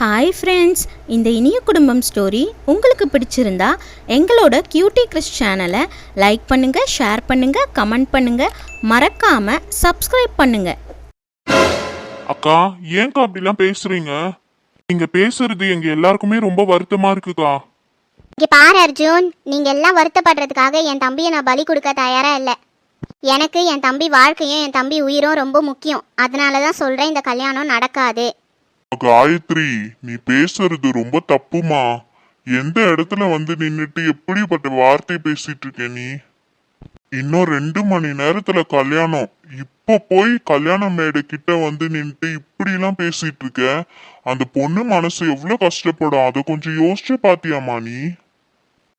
Hi friends இந்த இனிய குடும்பம் ஸ்டோரி உங்களுக்கு பிடிச்சிருந்தா எங்களோட கியூட்டி கிறிஸ் சேனலை லைக் பண்ணுங்கள் ஷேர் பண்ணுங்கள் கமெண்ட் பண்ணுங்கள் மறக்காமல் சப்ஸ்கிரைப் பண்ணுங்கள் அக்கா ஏன்க்கா அப்படிலாம் பேசுறீங்க? நீங்க பேசுறது எங்க எல்லாருக்குமே ரொம்ப வருத்தமா இருக்குக்கா. இங்க பாரு அர்ஜுன் நீங்க எல்லாம் வருத்தப்படுறதுக்காக என் தம்பியை நான் பலி கொடுக்க தயாரா இல்லை. எனக்கு என் தம்பி வாழ்க்கையும் என் தம்பி உயிரும் ரொம்ப முக்கியம். அதனால தான் சொல்றேன் இந்த கல்யாணம் நடக்காது. காயத்ரி நீ பேசுறது ரொம்ப தப்புமா? எந்த இடத்துல வந்து நின்னுட்டு எப்படிப்பட்ட வார்த்தை பேசிட்டு இருக்க நீ? இன்னும் ரெண்டு மணி நேரத்துல கல்யாணம். இப்ப போய் கல்யாண மேடை கிட்ட வந்து நின்றுட்டு இப்படி எல்லாம் பேசிட்டு இருக்க? அந்த பொண்ணு மனசு எவ்வளவு கஷ்டப்படும்? அதை கொஞ்சம் யோசிச்சு பாத்தியாமா நீ?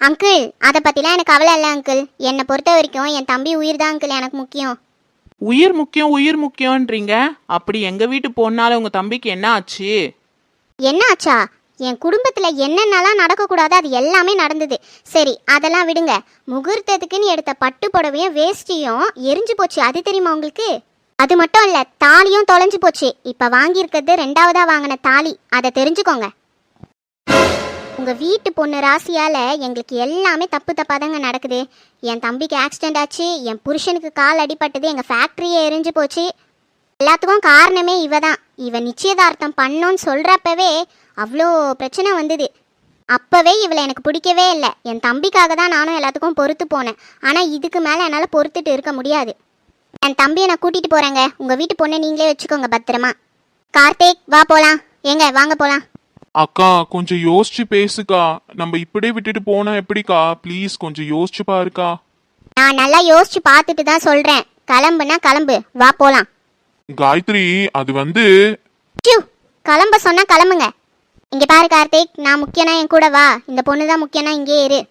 அங்கிள் அதை பத்திலாம் எனக்கு கவலை இல்லை அங்கிள். என்னை பொறுத்த வரைக்கும் என் தம்பி உயிர் தான் அங்கிள். எனக்கு முக்கியம். உயிர் முக்கியம் உயிர் முக்கியம்ன்றீங்க? அப்படி எங்க வீட்டு பொண்ணால உங்க தம்பிக்கு என்ன ஆச்சு? என்ன ஆச்சா? என் குடும்பத்தில் என்னென்னலாம் நடக்கக்கூடாதோ அது எல்லாமே நடந்தது. சரி அதெல்லாம் விடுங்க. முகூர்த்தத்துக்குன்னு எடுத்த பட்டு புடவையும் வேஷ்டியும் எரிஞ்சு போச்சு. அது தெரியுமா உங்களுக்கு? அது மட்டும் இல்லை தாலியும் தொலைஞ்சு போச்சு. இப்போ வாங்கியிருக்கிறது ரெண்டாவதா வாங்கின தாலி. அதை தெரிஞ்சுக்கோங்க. உங்கள் வீட்டு பொண்ணு ராசியால் எங்களுக்கு எல்லாமே தப்பு தப்பாதாங்க நடக்குது. என் தம்பிக்கு ஆக்சிடென்ட் ஆச்சு என் புருஷனுக்கு கால் அடிபட்டது எங்கள் ஃபேக்ட்ரியே எரிஞ்சு போச்சு. எல்லாத்துக்கும் காரணமே இவ தான் இவ நிச்சயதார்த்தம் பண்ணோன்னு சொல்கிறப்பவே அவ்வளோ பிரச்சனை வந்தது. அப்போவே இவளை எனக்கு பிடிக்கவே இல்லை. என் தம்பிக்காக தான் நானும் எல்லாத்துக்கும் பொறுத்து போனேன். ஆனால் இதுக்கு மேலே என்னால் பொறுத்துட்டு இருக்க முடியாது. என் தம்பியை நான் கூட்டிகிட்டு போகிறேங்க உங்கள் வீட்டு பொண்ணை நீங்களே வச்சுக்கோங்க பத்திரமா. கார்த்திக் வா போகலாம் ஏங்க வாங்க போகலாம் அக்கா கொஞ்சம் யோசிச்சு பேசுக்கா. நம்ம இப்படியே விட்டுட்டு போனா எப்படிக்கா? ப்ளீஸ் கொஞ்சம் யோசிச்சு பாருக்கா. நான் நல்லா யோசிச்சு பார்த்துட்டு தான் சொல்றேன். கிளம்புனா கிளம்பு. வா போலாம். காயத்ரி அது வந்து ஷூ கிளம்ப சொன்னா கிளம்புங்க. இங்க பாரு கார்த்திக் நான் முக்கியனா என் கூட வா. இந்த பொண்ணு தான் முக்கியனா இங்கே இரு.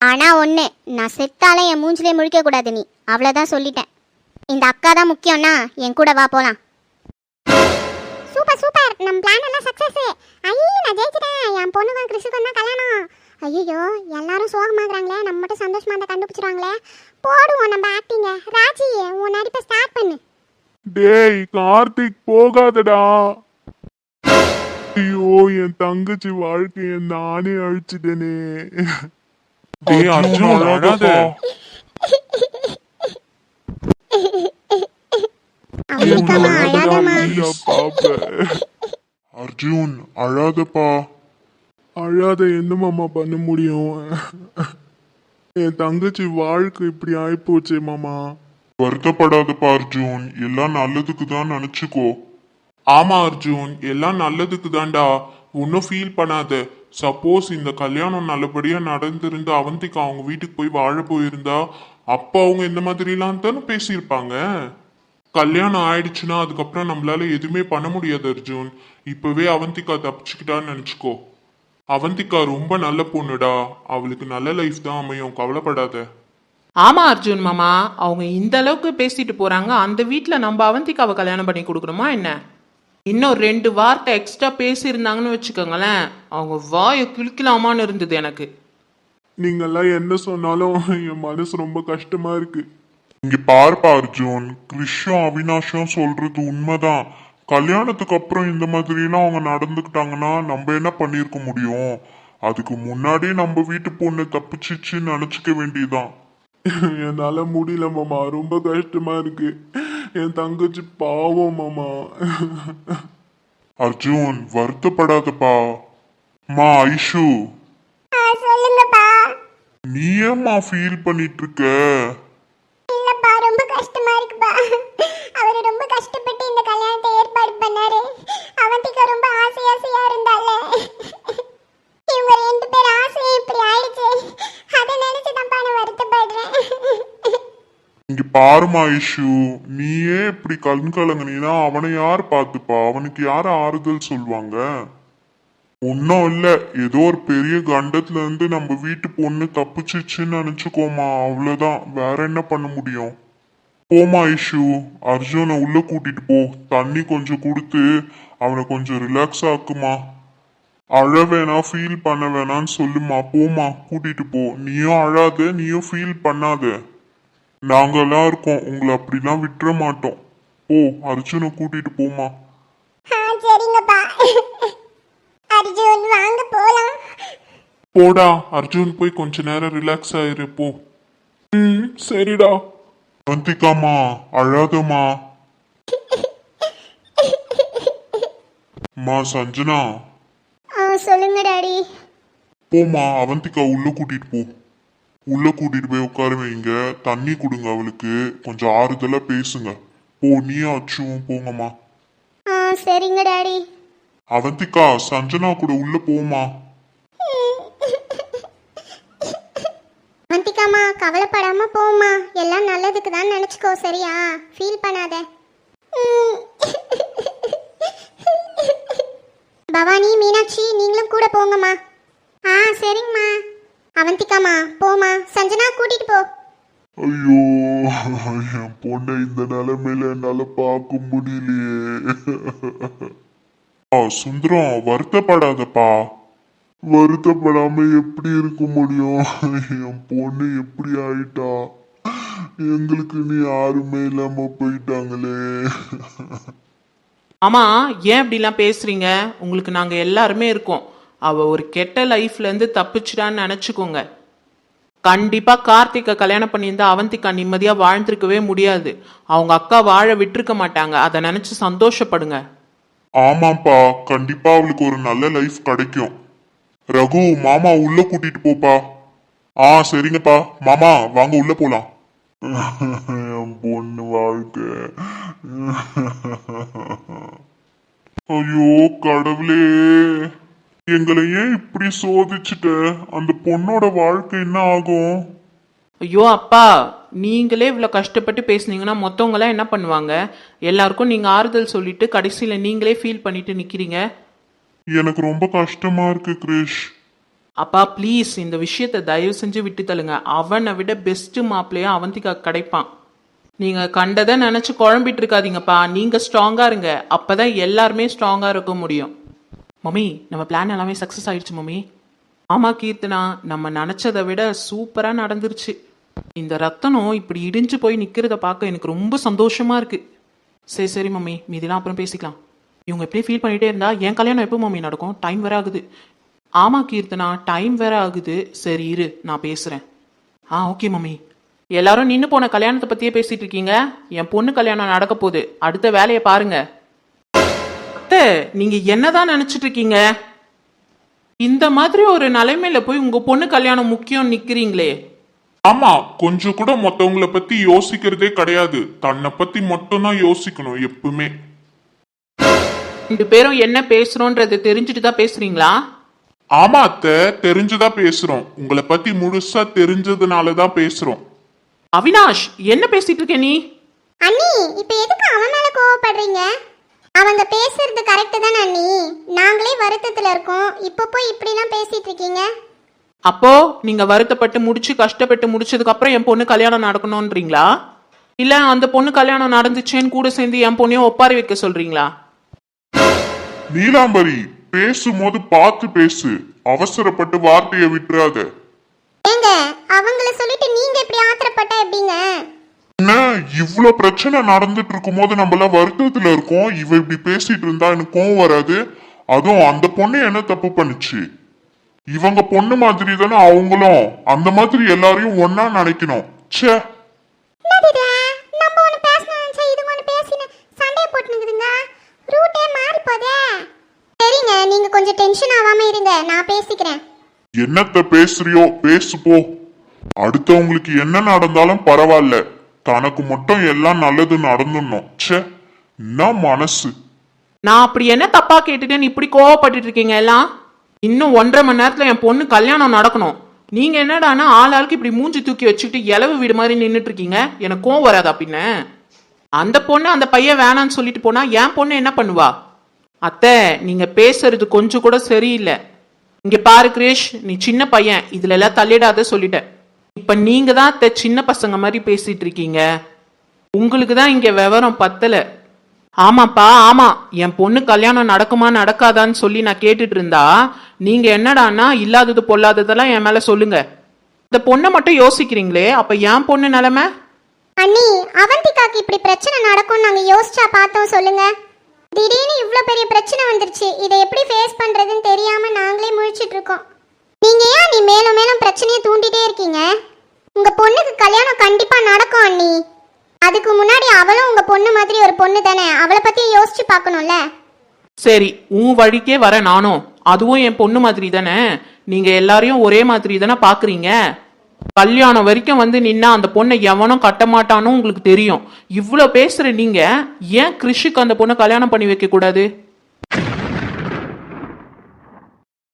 ஆனா ஒண்ணு நான் செத்தாலே என் மூஞ்சிலே முழிக்க கூடாது நீ. அவ்வளவுதான் சொல்லிட்டேன். இந்த அக்கா தான் முக்கியம்னா என் கூட வா போலாம். நம்ம பிளான் எல்லாம் சக்சஸ் ஐயோ நான் ஜெயிச்சிட்டேன். என் பொண்ணுக்கும் கிறிஸுக்கும் தான் கல்யாணம். ஐயோ எல்லாரும் சோகமாகறாங்களே. நம்ம மட்டும் சந்தோஷமா இருந்தா கண்டுபிடிச்சிருவாங்களே போடுவோம் நம்ம ஆக்டிங்க ராஜி உன் நடிப்பை ஸ்டார்ட் பண்ணு. டேய் கார்த்திக் போகாதடா. ஐயோ என் தங்கச்சி வாழ்க்கைய நானே அழிச்சிட்டேனே. டேய் அர்ஜுன் அழாத. அழாதமா அர்ஜுன் அழாதப்பா. அழாத என்ன மாமா பண்ண முடியும்? என் தங்கச்சி வாழ்க்கை இப்படி ஆயிப்போச்சே மாமா. வருத்தப்படாதப்பா அர்ஜுன். எல்லாம் நல்லதுக்கு தான் நினைச்சுக்கோ. ஆமா அர்ஜுன். எல்லாம் நல்லதுக்கு தான்டா ஒன்றும் ஃபீல் பண்ணாத. சப்போஸ் இந்த கல்யாணம் நல்லபடியா நடந்திருந்து அவந்திக்கு அவங்க வீட்டுக்கு போய் வாழ போயிருந்தா அப்போ அவங்க இந்த மாதிரிலாம் தானே பேசியிருப்பாங்க? கல்யாணம் ஆயிடுச்சுன்னா அதுக்கப்புறம் நம்மளால எதுவுமே பண்ண முடியாது அர்ஜுன். இப்பவே அவந்திகா தப்பிச்சுக்கிட்டான்னு நினைச்சுக்கோ. அவந்திகா ரொம்ப நல்ல பொண்ணுடா. அவளுக்கு நல்ல லைஃப் தான் அமையும். கவலைப்படாத. ஆமா அர்ஜுன் மாமா. அவங்க இந்த அளவுக்கு பேசிட்டு போறாங்க. அந்த வீட்ல நம்ம அவந்திக்காவை கல்யாணம் பண்ணி கொடுக்கணுமா என்ன? இன்னும் ரெண்டு வார்த்தை எக்ஸ்ட்ரா பேசியிருந்தாங்கன்னு வச்சுக்கோங்களேன். அவங்க வாயை கிழிக்கலாமான்னு இருந்தது எனக்கு. நீங்கெல்லாம் என்ன சொன்னாலும் என் மனசு ரொம்ப கஷ்டமா இருக்கு. இங்க பாருப்பா அர்ஜுன் கிருஷ்யும் அவினாஷும் சொல்றது உண்மைதான். கல்யாணத்துக்கு அப்புறம் இந்த மாதிரிலாம் அவங்க நடந்துக்கிட்டாங்கன்னா நம்ம என்ன பண்ணியிருக்க முடியும்? அதுக்கு முன்னாடியே நம்ம வீட்டு பொண்ணு தப்பிச்சிச்சுன்னு நினைச்சுக்க வேண்டியதுதான். என்னால முடியல மாமா. ரொம்ப கஷ்டமா இருக்கு. என் தங்கச்சி பாவம் மாமா. அர்ஜுன் வருத்தப்படாதப்பா. மா ஐஷு. சொல்லுங்கப்பா. நீ ஏம்மா ஃபீல் பண்ணிட்டு இருக்க இல்லப்பா ரொம்ப கஷ்டமா இருக்குப்பா அவர் ரொம்ப கஷ்டப்பட்டு இந்த கல்யாணத்தை ஏற்பாடு பண்ணாரு அவந்திகா ரொம்ப ஆசை ஆசையா இருந்தால இவங்க ரெண்டு பேர் ஆசை இப்படி ஆயிடுச்சு அதை நினைச்சு தான் நான் வருத்தப்படுறேன் இங்க பாருமா ஐஷு நீயே இப்படி கண் கலங்குனீனா அவனை யார் பார்த்துப்பா? அவனுக்கு யார் ஆறுதல் சொல்லுவாங்க? ஒன்றும் இல்ல. ஏதோ ஒரு பெரிய கண்டத்துல இருந்து நம்ம வீட்டு பொண்ணு தப்பிச்சிச்சுன்னு நினைச்சுக்கோமா. அவ்வளவுதான். வேற என்ன பண்ண முடியும்? போமா ஐஷு அர்ஜுனை உள்ள கூட்டிட்டு போ. தண்ணி கொஞ்சம் கொடுத்து அவனை கொஞ்சம் ரிலாக்ஸ் ஆக்குமா. அழ வேணாம் ஃபீல் பண்ண வேணாம்னு சொல்லுமா. போமா கூட்டிட்டு போ. நீயும் அழாத நீயும் ஃபீல் பண்ணாத. நாங்கெல்லாம் இருக்கோம். உங்களை அப்படிலாம் விட்டுற மாட்டோம். போ அர்ஜுனை கூட்டிட்டு போமா சரிங்கப்பா. போடா அர்ஜுன் போய் கொஞ்ச நேரம் ரிலாக்ஸ் ஆயிரு போ. ம் சரிடா. அவந்திகாமா அழாதம்மா. மா சஞ்சனா. சொல்லுங்க டாடி. போம்மா அவந்திகா உள்ள கூட்டிட்டு போ. உள்ள கூட்டிட்டு போய் உட்கார வைங்க தண்ணி கொடுங்க அவளுக்கு. கொஞ்சம் ஆறுதலா பேசுங்க. போ நீயும் அச்சுவும் போங்கம்மா. ஆ சரிங்க டாடி. அவந்திகா சஞ்சனா கூட உள்ள போமா அவந்திகாமா கவலைப்படாம போம்மா. எல்லாம் நல்லதுக்கு தான் நினச்சிக்கோ சரியா? ஃபீல் பண்ணாத. பவானி மீனாட்சி நீங்களும் கூட போங்கம்மா. ஆ சரிங்கம்மா. அவந்திகாமா போம்மா சஞ்சனா கூட்டிட்டு போ. ஐயோ என் பொண்ணை இந்த நிலைமையில என்னால பார்க்க முடியலையே. ஆ, சுந்தரம் வருத்தப்படாதப்பா. வருத்தப்படாம எப்படி இருக்க முடியும்? என் பொண்ணு எப்படி ஆயிட்டா? எங்களுக்கு நீ யாருமே இல்லாம போயிட்டாங்களே. ஆமா ஏன் இப்படிலாம் பேசுறீங்க? உங்களுக்கு நாங்க எல்லாருமே இருக்கோம். அவ ஒரு கெட்ட லைஃப்ல இருந்து தப்பிச்சிட்டான்னு நினைச்சுக்கோங்க. கண்டிப்பா கார்த்திகை கல்யாணம் பண்ணியிருந்தா அவந்திகா நிம்மதியா வாழ்ந்திருக்கவே முடியாது. அவங்க அக்கா வாழ விட்டிருக்க மாட்டாங்க. அதை நினைச்சு சந்தோஷப்படுங்க. ஆமாப்பா கண்டிப்பா அவளுக்கு ஒரு நல்ல லைஃப் கிடைக்கும். ரகு மாமா உள்ள கூட்டிட்டு போப்பா. ஆ சரிங்கப்பா. மாமா வாங்க உள்ள போலாம். பொண்ணு வாழ்க்கை. ஐயோ கடவுளே. எங்களை ஏன் இப்படி சோதிச்சுட்ட. அந்த பொண்ணோட வாழ்க்கை என்ன ஆகும்? ஐயோ அப்பா நீங்களே இவ்வளோ கஷ்டப்பட்டு பேசுனீங்கன்னா மொத்தவங்களாம் என்ன பண்ணுவாங்க? எல்லாருக்கும் நீங்க ஆறுதல் சொல்லிட்டு கடைசியில நீங்களே ஃபீல் பண்ணிட்டு நிக்கிறீங்க. எனக்கு ரொம்ப கஷ்டமா இருக்கு கிரிஷ். அப்பா ப்ளீஸ் இந்த விஷயத்தை தயவு செஞ்சு விட்டு தள்ளுங்க. அவனை விட பெஸ்ட் மாப்பிள்ளையா அவந்திகா கிடைப்பான். நீங்க கண்டதை நினைச்சு குழம்பிட்டு இருக்காதீங்கப்பா. நீங்க ஸ்ட்ராங்கா இருங்க. அப்பதான் எல்லாருமே ஸ்ட்ராங்கா இருக்க முடியும். மம்மி நம்ம பிளான் எல்லாமே சக்ஸஸ் ஆயிடுச்சு மம்மி. ஆமா கீர்த்தனா நம்ம நினைச்சதை விட சூப்பரா நடந்துருச்சு. இந்த ரத்தனம் இப்படி இடிஞ்சு போய் நிக்கிறத பார்க்க எனக்கு ரொம்ப சந்தோஷமா இருக்கு. சரி சரி மம்மி மீதிலாம் அப்புறம் பேசிக்கலாம். இவங்க எப்படியே ஃபீல் பண்ணிட்டே இருந்தா என் கல்யாணம் எப்போ மம்மி நடக்கும்? டைம் வேற ஆகுது. ஆமா கீர்த்தனா டைம் வேற ஆகுது. சரி இரு நான் பேசுறேன். ஆ ஓகே மம்மி. எல்லாரும் நின்று போன கல்யாணத்தை பத்தியே பேசிட்டு இருக்கீங்க. என் பொண்ணு கல்யாணம் நடக்க போகுது. அடுத்த வேலையை பாருங்க. அத்தை நீங்க என்னதான் நினைச்சிட்டு இருக்கீங்க? இந்த மாதிரி ஒரு நிலைமையில போய் உங்க பொண்ணு கல்யாணம் முக்கியம் நிக்கிறீங்களே. ஆமா கொஞ்சம் கூட மத்தவங்கள பத்தி யோசிக்கிறதே கிடையாது. தன்னை பத்தி மட்டும்தான் யோசிக்கணும் எப்பவுமே. ரெண்டு பேரும் என்ன பேசுறோன்றது தெரிஞ்சுட்டு தான் பேசுறீங்களா? ஆமா அத்தை தெரிஞ்சுதா பேசுறோம். உங்களை பத்தி முழுசா தெரிஞ்சதுனால தான் பேசுறோம். அவினாஷ் என்ன பேசிட்டு இருக்க நீ? அண்ணி இப்போ எதுக்கு அவன் மேல கோவப்படுறீங்க? அவங்க பேசுறது கரெக்டு தானே அண்ணி? நாங்களே வருத்தத்துல இருக்கோம். இப்போ போய் இப்படிலாம் பேசிட்டு இருக்கீங்க? அப்போ நீங்க வருத்தப்பட்டு முடிச்சு கஷ்டப்பட்டு முடிச்சதுக்கு அப்புறம் என் பொண்ணு கல்யாணம் நடக்கணும்ன்றீங்களா? இல்ல அந்த பொண்ணு கல்யாணம் நடந்துச்சேன்னு கூட சேர்ந்து என் பொண்ணையும் ஒப்பாரி வைக்க சொல்றீங்களா? நீலாம்பரி பேசும்போது பார்த்து பேசு. அவசரப்பட்டு வார்த்தையை விட்டுறாத. ஏங்க அவங்கள சொல்லிட்டு நீங்க இப்படி ஆத்திரப்பட்டா எப்படிங்க? என்ன இவ்ளோ பிரச்சனை நடந்துட்டு இருக்கும்போது நம்ம எல்லாம் வருத்தத்துல இருக்கோம். இவ இப்படி பேசிட்டு இருந்தா எனக்கு கோவம் வராது. அதுவும் அந்த பொண்ணு என்ன தப்பு பண்ணுச்சு? இவங்க பொண்ணு மாதிரி தானே அவங்களும். அந்த மாதிரி எல்லாரையும் ஒன்னா நினைக்கணும். ச்சே. நீங்க கொஞ்சம் டென்ஷன் ஆகாம இருங்க. நான் பேசிக்கிறேன். என்னத்த பேசுறியோ? பேசு போ. அடுத்தவங்களுக்கு என்ன நடந்தாலும் பரவாயில்ல. தனக்கு மட்டும் எல்லாம் நல்லது நடந்துடணும் ச்சே என்ன மனசு? நான் அப்படி என்ன தப்பா கேட்டுட்டேன்னு இப்படி கோவப்பட்டுட்டு இருக்கீங்க எல்லாம்? இன்னும் ஒன்றரை மணி நேரத்துல என் பொண்ணு கல்யாணம் நடக்கணும். நீங்க என்னடானா ஆள் ஆளுக்கு இப்படி மூஞ்சி தூக்கி வச்சுக்கிட்டு இலவு வீடு மாதிரி நின்றுட்டு இருக்கீங்க. எனக்கு கோவம் வராதா பின்ன? அந்த பொண்ணு அந்த பையன் வேணான்னு சொல்லிட்டு போனா என் பொண்ணு என்ன பண்ணுவா? அத்தை நீங்க பேசுறது கொஞ்சம் கூட சரியில்லை. இங்க பாரு கிரேஷ் நீ சின்ன பையன். இதுல எல்லாம் தள்ளிடாத சொல்லிட்டேன். இப்ப நீங்க தான் சின்ன பசங்க மாதிரி பேசிட்டு இருக்கீங்க. உங்களுக்கு தான் இங்க விவரம் பத்தல. ஆமாப்பா ஆமா. என் பொண்ணு கல்யாணம் நடக்குமா நடக்காதான்னு சொல்லி நான் கேட்டுட்டு இருந்தா நீங்க என்னடான்னா இல்லாதது பொல்லாததெல்லாம் என் மேல சொல்லுங்க. இந்த பொண்ணை மட்டும் யோசிக்கிறீங்களே அப்ப என் பொண்ணு நிலைமை? அண்ணி அவந்திகாக்கு இப்படி பிரச்சனை நடக்கும் நாங்க யோசிச்சா பார்த்தோம் சொல்லுங்க. திடீர்னு இவ்வளோ பெரிய பிரச்சனை வந்துருச்சு. இதை எப்படி ஃபேஸ் பண்றதுன்னு தெரியாம நாங்களே முழிச்சிட்டு இருக்கோம். நீங்க ஏன் நீ மேலும் மேலும் பிரச்சனையை தூண்டிட்டே இருக்கீங்க? உங்க பொண்ணுக்கு கல்யாணம் கண்டிப்பா நடக்கும் அண்ணி. அதுக்கு முன்னாடி அவளும் உங்க பொண்ணு மாதிரி ஒரு பொண்ணு தானே. அவளை பத்தி யோசிச்சு பார்க்கணும்ல? சரி உன் வழிக்கே வர நானும். அதுவும் என் பொண்ணு மாதிரி தானே. நீங்க எல்லாரையும் ஒரே மாதிரி தானே பாக்குறீங்க கல்யாணம் வரைக்கும் வந்து நின்னா அந்த பொண்ணை எவனும் கட்ட மாட்டானும் உங்களுக்கு தெரியும். இவ்வளோ பேசுற நீங்க ஏன் கிருஷிக்கு அந்த பொண்ணை கல்யாணம் பண்ணி வைக்க கூடாது